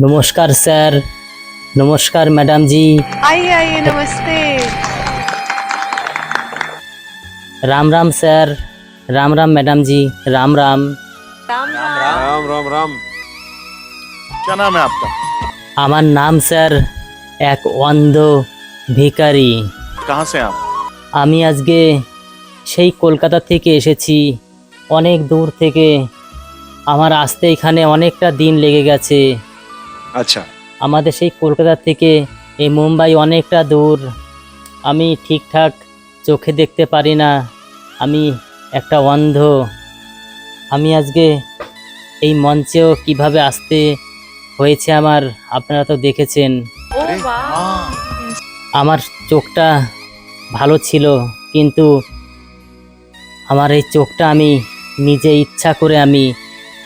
नमस्कार सर नमस्कार मैडम जी आइए आइए नमस्ते राम राम सर राम राम मैडम जी राम राम राम राम राम राम राम क्या नाम है आपका আমার নাম স্যার এক অন্ধ ভিখারি कहाँ से हैं आप আমি আজকে সেই কলকাতা থেকে এসেছি অনেক দূর থেকে আমার আসতে এখানে অনেকটা দিন লেগে গেছে আচ্ছা। আমাদের সেই কলকাতা থেকে এই মুম্বাই অনেকটা দূর। আমি ঠিকঠাক চোখে দেখতে পারি না। আমি একটা অন্ধ। আমি আজকে এই মঞ্চেও কীভাবে আসতে হয়েছে আমার আপনারা তো দেখেছেন। আমার চোখটা ভালো ছিল কিন্তু আমার এই চোখটা আমি নিজে ইচ্ছা করে আমি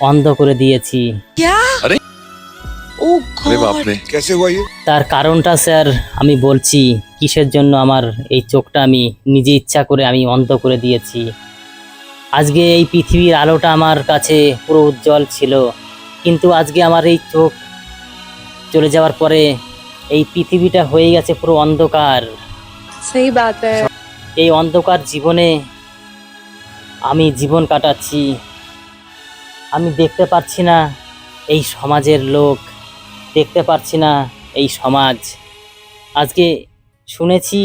অন্ধ করে দিয়েছি। क्या अरे? ओ अरे बाप गॉड रे कैसे हुआ ये তার কারণটা স্যার আমি বলছি কিসের জন্য আমার এই চোখটা আমি নিজে ইচ্ছা করে আমি অন্ধ করে দিয়েছি আজকে এই পৃথিবীর আলোটা আমার কাছে পুরো উজ্জ্বল ছিল কিন্তু আজকে আমার এই চোখ চলে যাওয়ার পরে এই পৃথিবীটা হয়ে গেছে পুরো অন্ধকার सही बात है এই অন্ধকার জীবনে আমি জীবন কাটাচ্ছি আমি দেখতে পাচ্ছি না এই সমাজের লোক দেখতে পাচ্ছি না এই সমাজ। আজকে শুনেছি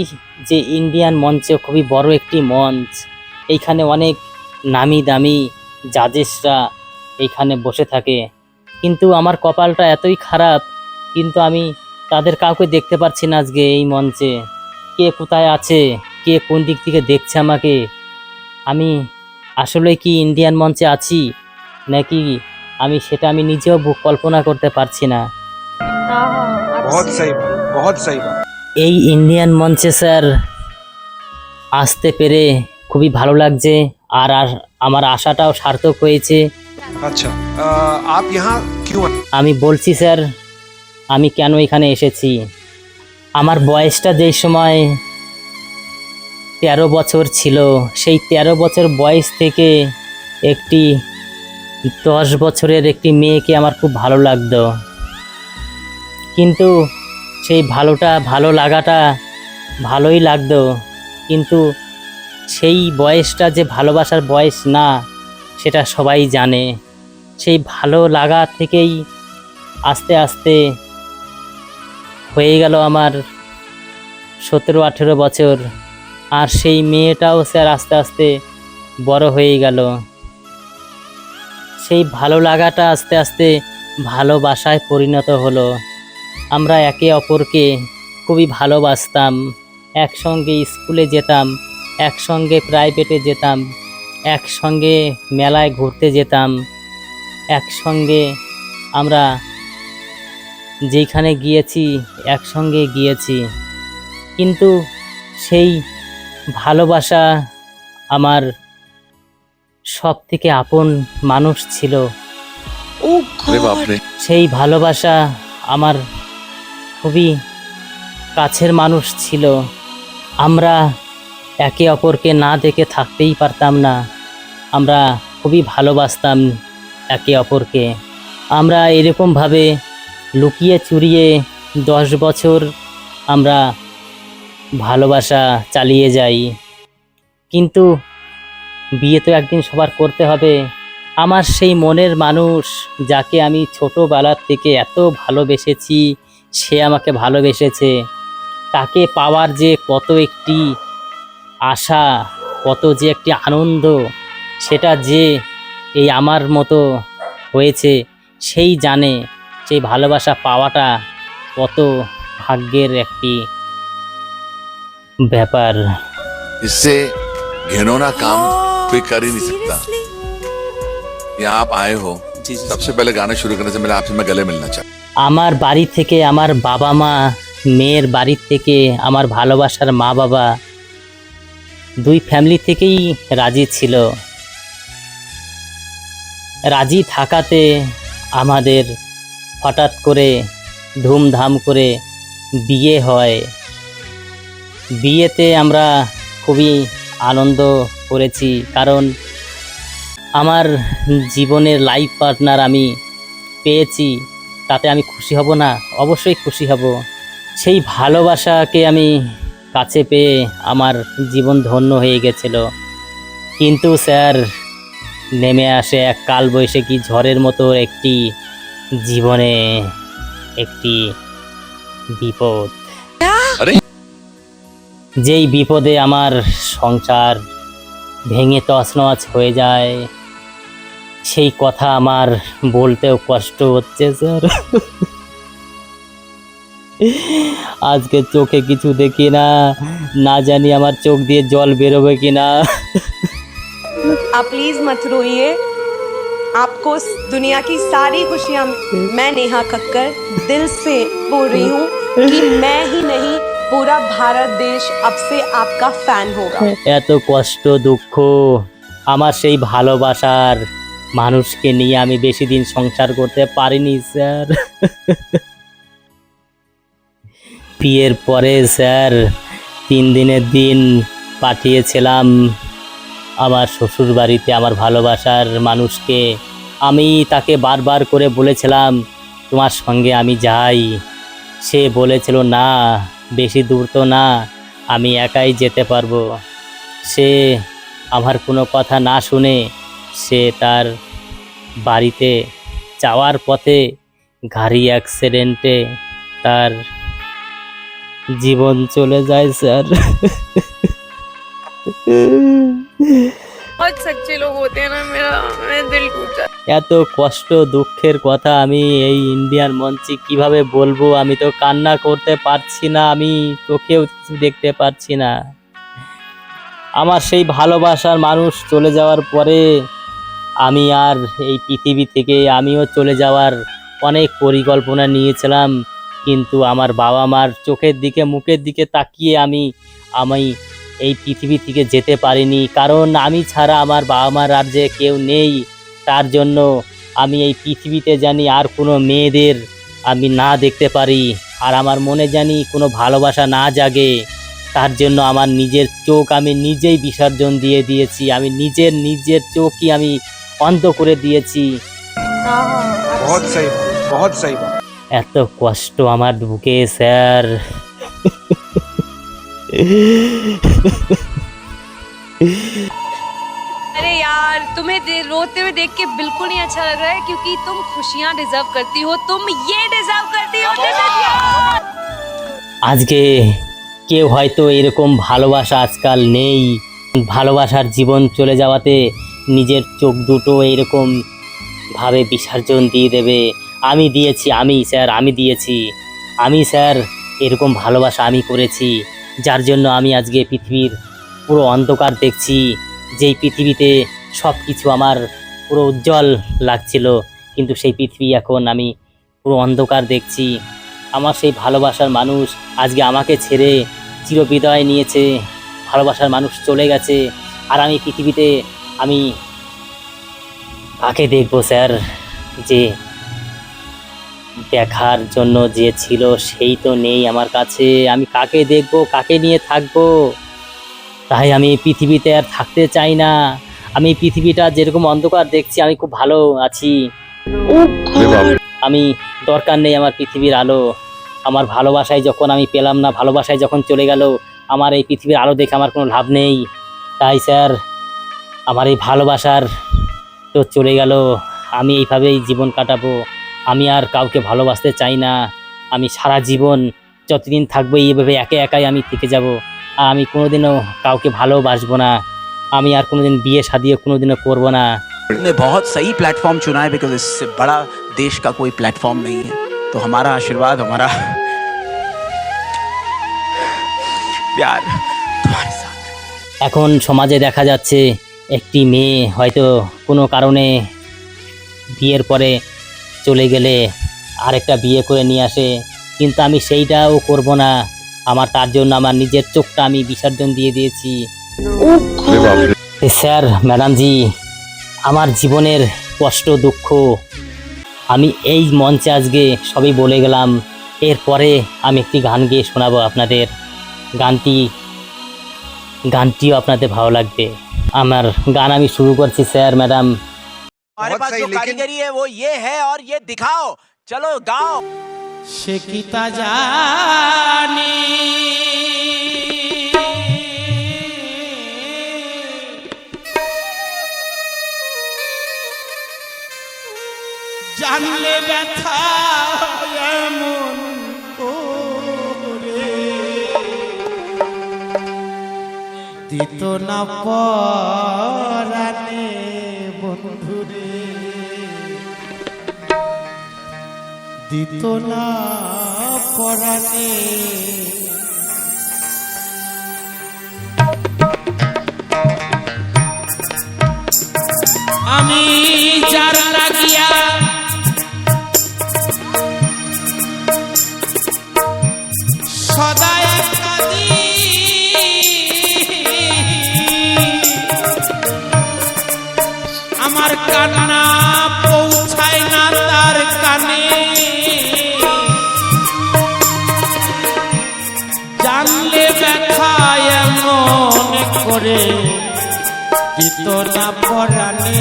যে ইন্ডিয়ান মঞ্চে খুবই বড় একটি মঞ্চ। এইখানে অনেক নামি দামি জাজেসরা এইখানে বসে থাকে। কিন্তু আমার কপালটা এতই খারাপ, কিন্তু আমি তাদের কাউকে দেখতে পাচ্ছি না আজকে এই মঞ্চে। কে কোথায় আছে? কে কোন দিক থেকে দেখছে আমাকে? আমি আসলে কি ইন্ডিয়ান মঞ্চে আছি? নাকি আমি সেটা আমি নিজেও কল্পনা করতে পারছি না। बहुत सही बात बहुत सही बात এই ইন্ডিয়ান মঞ্চে স্যার আসতে পেরে খুবই ভালো লাগছে আর আর আমার আশাটাও সার্থক হয়েছে अच्छा अ, आप यहाँ क्यों आए? আমি বলছি স্যার আমি কেন এখানে এসেছি আমার বয়সটা যেই সময় তেরো বছর ছিল সেই তেরো বছর বয়স থেকে একটি দশ বছরের একটি মেয়েকে আমার খুব ভালো লাগতো কিন্তু সেই ভালোটা, ভালো লাগাটা ভালোই লাগতো। কিন্তু সেই বয়সটা যে ভালোবাসার বয়স না, সেটা সবাই জানে। সেই ভালো লাগা থেকেই আস্তে আস্তে হয়ে গেল আমার সতেরো, আঠেরো বছর। আর সেই মেয়েটাও স্যার আস্তে আস্তে বড় হয়ে গেল। সেই ভালো লাগাটা আস্তে আস্তে ভালোবাসায় পরিণত হলো। আমরা একে অপরকে খুবই ভালোবাসতাম একসঙ্গে স্কুলে যেতাম একসঙ্গে প্রাইভেটে যেতাম একসঙ্গে মেলায় ঘুরতে যেতাম একসঙ্গে আমরা যেখানে গিয়েছি একসঙ্গে গিয়েছি। কিন্তু সেই ভালোবাসা আমার সব থেকে আপন মানুষ ছিল। সেই ভালোবাসা আমার খুবই কাছের মানুষ ছিল। আমরা একে অপরকে না দেখে থাকতেই পারতাম না। আমরা খুবই ভালোবাসতাম একে অপরকে। আমরা এরকমভাবে লুকিয়ে চুরিয়ে দশ বছর আমরা ভালোবাসা চালিয়ে যাই। কিন্তু বিয়ে তো একদিন সবার করতে হবে। আমার সেই মনের মানুষ যাকে আমি ছোটোবেলার থেকে এত ভালোবেসেছি সে আমাকে ভালোবেসেছে তাকে পাওয়ার যে কত একটি আশা কত যে একটি আনন্দ সেটা যে এই আমার মতো হয়েছে সেই জানে সেই ভালোবাসা পাওয়াটা কত ভাগ্যের একটি ব্যাপার इससे घिनौना काम कोई कर ही नहीं सकता यहाँ आप आए हो सबसे पहले गाना शुरू करने से पहले आपसे मैं गले मिलना चाहता আমার বাড়ি থেকে আমার বাবা মা, মেয়ের বাড়ির থেকে আমার ভালোবাসার মা বাবা দুই ফ্যামিলি থেকেই রাজি ছিল। রাজি থাকাতে আমাদের হঠাৎ করে ধুমধাম করে বিয়ে হয়। বিয়েতে আমরা খুবই আনন্দ করেছি কারণ আমার জীবনের লাইফ পার্টনার আমি পেয়েছি। তাতে আমি খুশি হব না অবশ্যই খুশি হব। সেই ভালোবাসাকে আমি কাছে পেয়ে আমার জীবন ধন্য হয়ে গেছিল। কিন্তু স্যার নেমে আসে এক কালবৈশাখী ঝড়ের মতো একটি জীবনে একটি বিপদ। যেই বিপদে আমার সংসার ভেঙে তছনছ হয়ে যায় সেই কথা আমার বলতেও কষ্ট হচ্ছে স্যার আজকে চোখে কিছু দেখি না না জানি আমার চোখ দিয়ে জল বেরোবে কিনা आप प्लीज मत रोइए आपको इस दुनिया की सारी खुशियां मैं नेहा कक्कर दिल से बोल रही हूँ कि मैं ही नहीं पूरा भारत देश अब से आपका फैन होगा এত কষ্ট দুঃখ আমার সেই ভালোবাসার মানুষকে নিয়ে আমি বেশি দিন সংসার করতে পারিনি, স্যার। বিয়ের পরে, স্যার, তিন দিনের দিন পাঠিয়েছিলাম আমার শ্বশুর বাড়িতে আমার ভালোবাসার মানুষকে। আমি তাকে বারবার করে বলেছিলাম, তোমার সঙ্গে আমি যাই। সে বলেছিল, না, বেশি দূর তো না, আমি একাই যেতে পারব। সে আমার কোনো কথা না শুনে সে তার বাড়িতে যাওয়ার পথে গাড়ি অ্যাক্সিডেন্টে তার জীবন চলে যায় স্যার। এত কষ্ট দুঃখের কথা আমি এই ইন্ডিয়ান মঞ্চে কীভাবে বলব? আমি তো কান্না করতে পারছি না আমি তোকেও দেখতে পারছি না। আমার সেই ভালোবাসার মানুষ চলে যাওয়ার পরে আমি আর এই পৃথিবী থেকে আমিও চলে যাওয়ার অনেক পরিকল্পনা নিয়েছিলাম, কিন্তু আমার বাবা মার চোখের দিকে, মুখের দিকে তাকিয়ে আমি আমি এই পৃথিবী থেকে যেতে পারিনি। কারণ আমি ছাড়া আমার বাবা মার আর যে কেউ নেই, তার জন্য আমি এই পৃথিবীতে জানি আর কোনো মেয়েদের আমি না দেখতে পারি। আর আমার মনে জানি কোনো ভালোবাসা না জাগে। তার জন্য আমার নিজের চোখ আমি নিজেই বিসর্জন দিয়ে দিয়েছি। আমি নিজের নিজের চোখই আমি অন্ধ করে দিয়েছি हाँ हाँ बहुत सही बात बहुत सही बात এত কষ্ট আমার বুকে স্যার अरे यार तुम्हें दे- रोते हुए देख के बिल्कुल नहीं अच्छा लग रहा है क्योंकि तुम खुशियां डिजर्व करती हो तुम ये डिजर्व करती हो This is yours! আজকে কেউ হয়তো এরকম ভালোবাসা আজকাল নেই ভালোবাসার জীবন চলে যাওয়াতে নিজের চোখ দুটো এরকম ভাবে বিসর্জন দিয়ে দেবে। আমি দিয়েছি, আমি স্যার, আমি দিয়েছি। আমি স্যার, এরকম ভালোবাসা আমি করেছি, যার জন্য আমি আজকে পৃথিবীর পুরো অন্ধকার দেখছি, যেই পৃথিবীতে সব কিছু আমার পুরো উজ্জ্বল লাগছিল, কিন্তু সেই পৃথিবী এখন আমি পুরো অন্ধকার দেখছি। আমার সেই ভালোবাসার মানুষ আজকে আমাকে ছেড়ে চিরবিদায় নিয়েছে, ভালোবাসার মানুষ চলে গেছে, আর আমি পৃথিবীতে আমি কাকে দেখব, স্যার, যে দেখার জন্য যে ছিল সেই তো নেই আমার কাছে। আমি কাকে দেখব, কাকে নিয়ে থাকব? তাই আমি পৃথিবীতে আর থাকতে চাই না। আমি পৃথিবীটা যেরকম অন্ধকার দেখছি, আমি খুব ভালো আছি। আমি দরকার নেই আমার পৃথিবীর আলো। আমার ভালোবাসায় যখন আমি পেলাম না, ভালোবাসায় যখন চলে গেল, আমার এই পৃথিবীর আলো দেখে আমার কোনো লাভ নেই। তাই, স্যার, আমার এই ভালোবাসার তো চলে গেল আমি এইভাবেই জীবন কাটাবো আমি আর কাউকে ভালোবাসতে চাই না আমি সারা জীবন যতদিন থাকবো এইভাবে একে একাই আমি থেকে যাব আর আমি কোনোদিনও কাউকে ভালোবাসবো না আমি আর কোনোদিন বিয়ে শাদিও কোনোদিনও করবো না ने बहुत सही प्लेटफॉर्म चुना है बिकॉज इससे बड़ा देश का कोई प्लेटफॉर्म नहीं है तो हमारा आशीर्वाद हमारा प्यार तुम्हारे साथ এখন সমাজে দেখা যাচ্ছে একটি মেয়ে হয়তো কোনো কারণে বিয়ের পরে চলে গেলে আরেকটা বিয়ে করে নিয়ে আসে, কিন্তু আমি সেইটাও করব না। আমার তার জন্য আমার নিজের চোখটা আমি বিসর্জন দিয়ে দিয়েছি। স্যার, ম্যাডামজি, আমার জীবনের কষ্ট দুঃখ। আমি এই মঞ্চে আজকে সবই বলে গেলাম। এরপরে আমি একটি গান গেয়ে শোনাবো আপনাদের। গানটি, গানটিও আপনাদের ভালো লাগবে। আমার গান আমি শুরু করছি স্যার ম্যাডাম हमारे बहुत पास सही, जो लेकिन- कारीगरी है वो ये है और ये दिखाओ चलो गाओ সে কি তা জানি জানলে ব্যথা এমন দিত না পরানে বন্ধুরে। দিত না পরানে আমি যার লাগিয়া সদায় দিত না পরাণে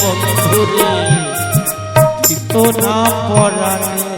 বন্ধুরে দিত না পরাণে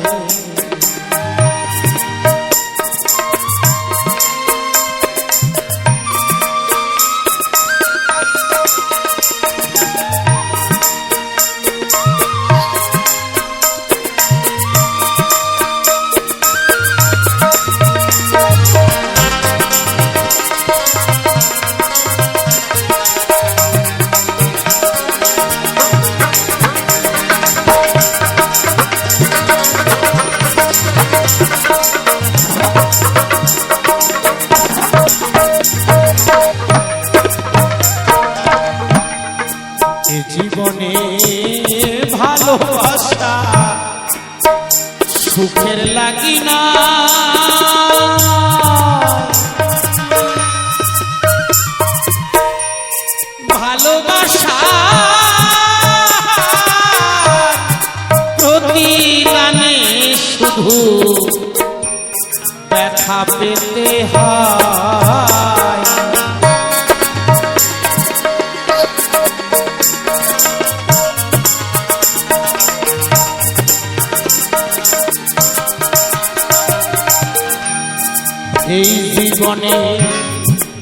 এই জীবনে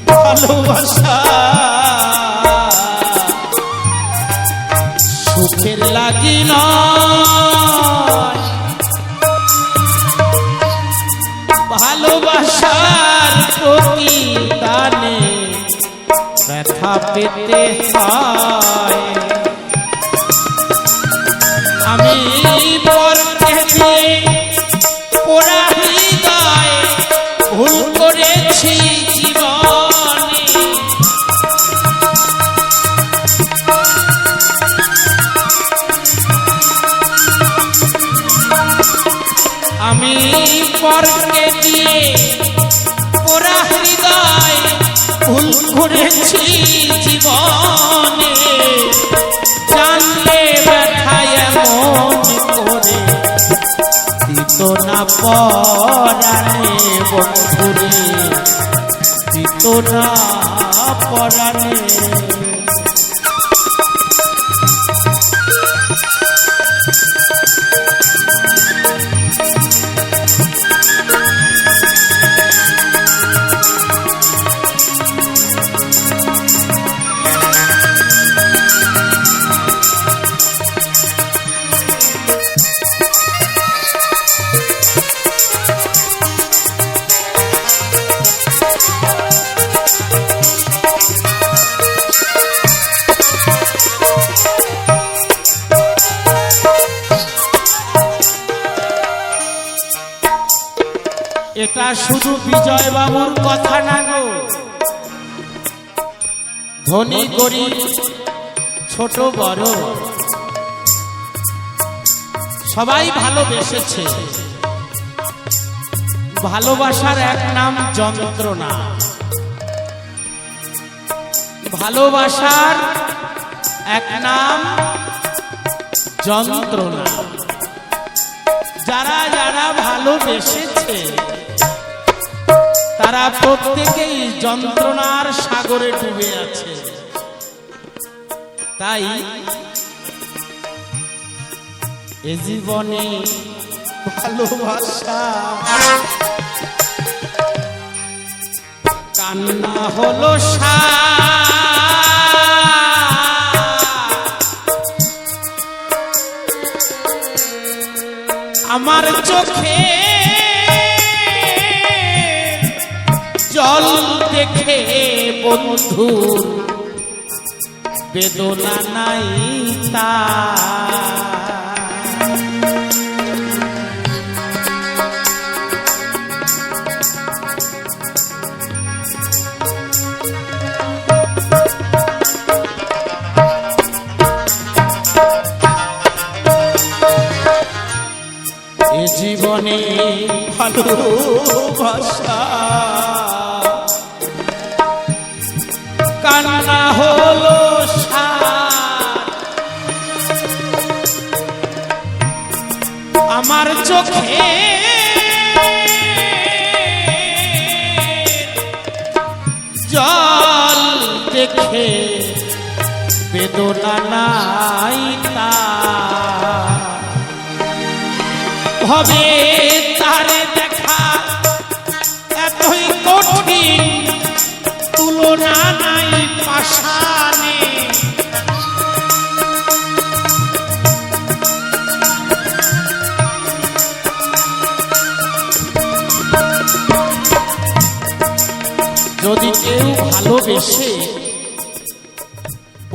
ভালোবাসা। সুখের লাগি ভালোবাসার প্রতিদানে ব্যথা পেতে হয়। আমি পরকে আমি পরকে দিয়ে পোড়া হৃদয় ভুল করেছি জীবনে। জানলে ব্যথা এমন করে, দিত না পরাণে বন্ধুরে, দিত না পরাণে শুধু বিজয় বাবুর কথা না গো। ধনী গরিব, ছোট বড়, সবাই ভালোবেসেছে। ভালোবাসার এক নাম যন্ত্রণা। ভালোবাসার এক নাম যন্ত্রণা। যারা যারা ভালোবেসেছে তারা প্রত্যেকেই যন্ত্রণার সাগরে ডুবে আছে। তাই এ জীবনে ভালোবাসা কান্না হলো আমার চোখে দেখে বন্ধুর বেদনা নাই তা জীবনে ভালোবাসা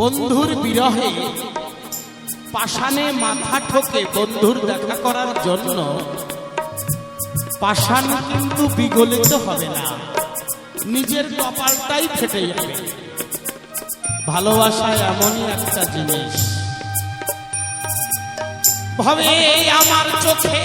বন্ধুর বিরহে পাষাণে মাথা ঠোকে বন্ধুর দেখা করার জন্য। পাষাণ কিন্তু বিগলিত হবে না, নিজের কপালটাই ফেটে যাবে। ভালোবাসা এমনই একটা জিনিস। ভাবে আমার চোখে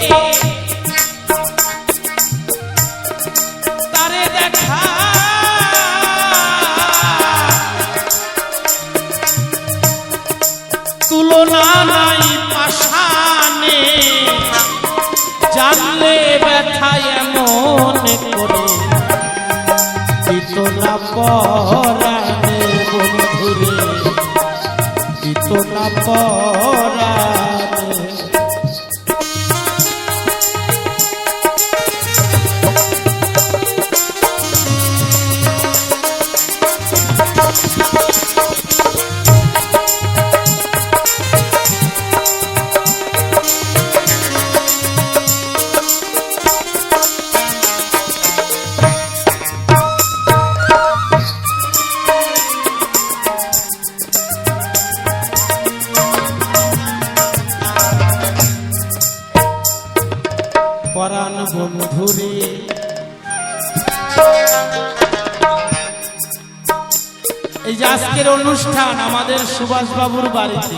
অনুষ্ঠান আমাদের সুভাষবাবুর বাড়িতে।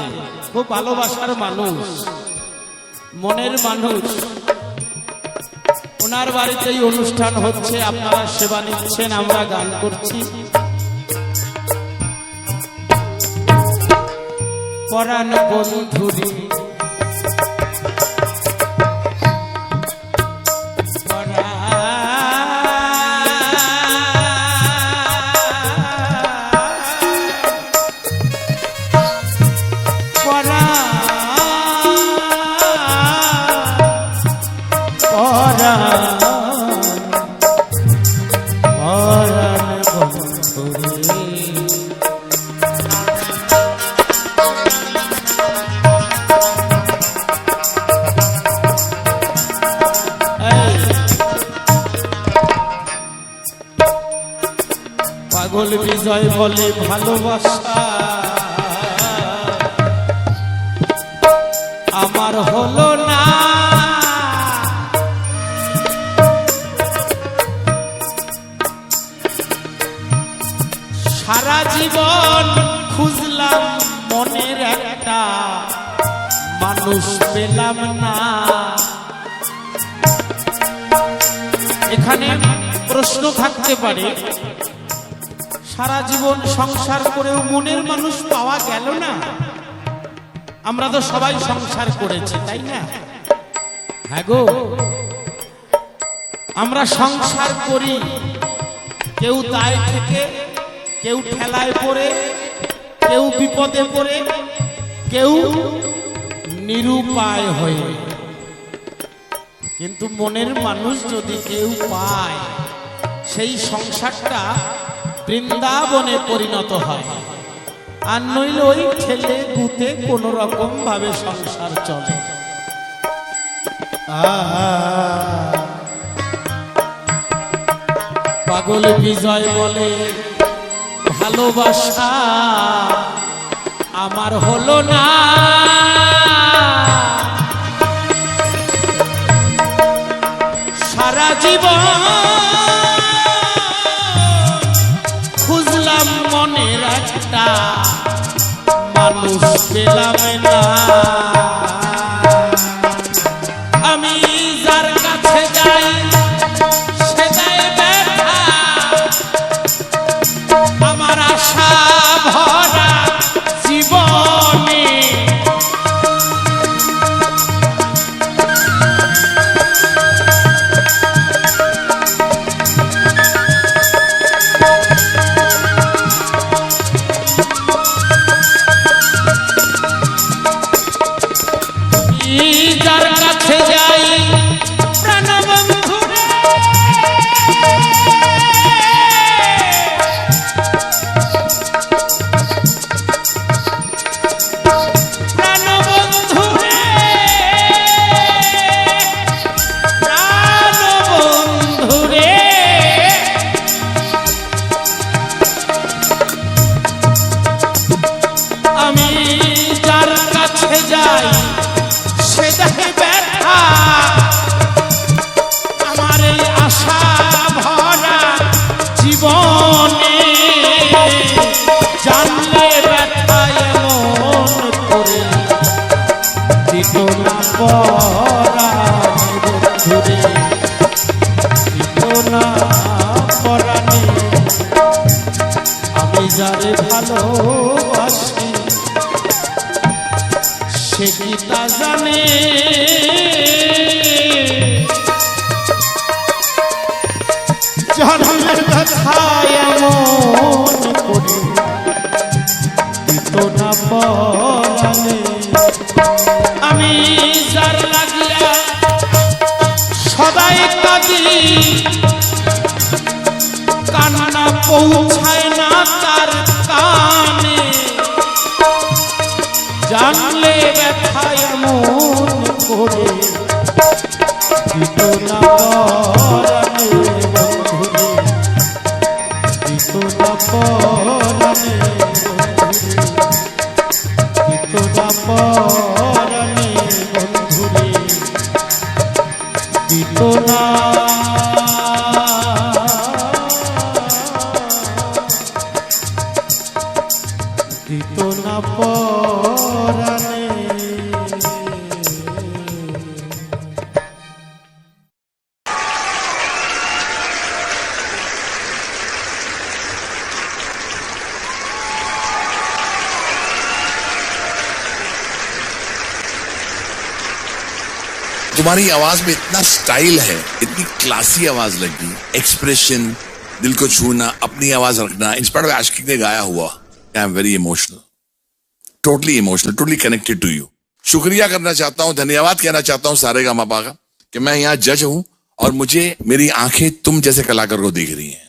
খুব ভালোবাসার মানুষ, মনের মানুষ। ওনার বাড়িতেই অনুষ্ঠান হচ্ছে, আপনারা সেবা নিচ্ছেন, আমরা গান করছি। পরাণ বন্ধুরে সারা জীবন খুঁজলাম মনের একটা মানুষ পেলাম না। এখানে প্রশ্ন থাকতে পারে, সারা জীবন সংসার করেও মনের মানুষ পাওয়া গেল না? আমরা তো সবাই সংসার করেছি, তাই না? হ্যাঁ গো। আমরা সংসার করি, কেউ দায় থেকে কেউ ঠেলায় পড়ে, কেউ বিপদে পড়ে, কেউ নিরুপায় হয়ে। কিন্তু মনের মানুষ যদি কেউ পায়, সেই সংসারটা বৃন্দাবনে পরিণত হয়। আর নইলে ওই ঠেলে গুতে কোনো রকম ভাবে সংসার চলে পাগল বিজয় বলে ভালোবাসা আমার হলো না। সারা জীবন পরাণে। আমি যার লাগিয়া সদাই কাঁদি কান্না পৌঁছায় तुम्हारी आवाज़ में इतना स्टाइल है, इतनी क्लासी आवाज़ लगी एक्सप्रेशन दिल को छूना, अपनी आवाज़ रखना इंस्पायर्ड बाय आशिक ने गाया हुआ? I am very emotional totally emotional totally connected to you शुक्रिया करना चाहता हूँ, धन्यवाद कहना चाहता हूँ सारे का का कि मैं यहाँ जज हूँ और मुझे मेरी आँखें तुम जैसे कलाकार को देख रही हैं।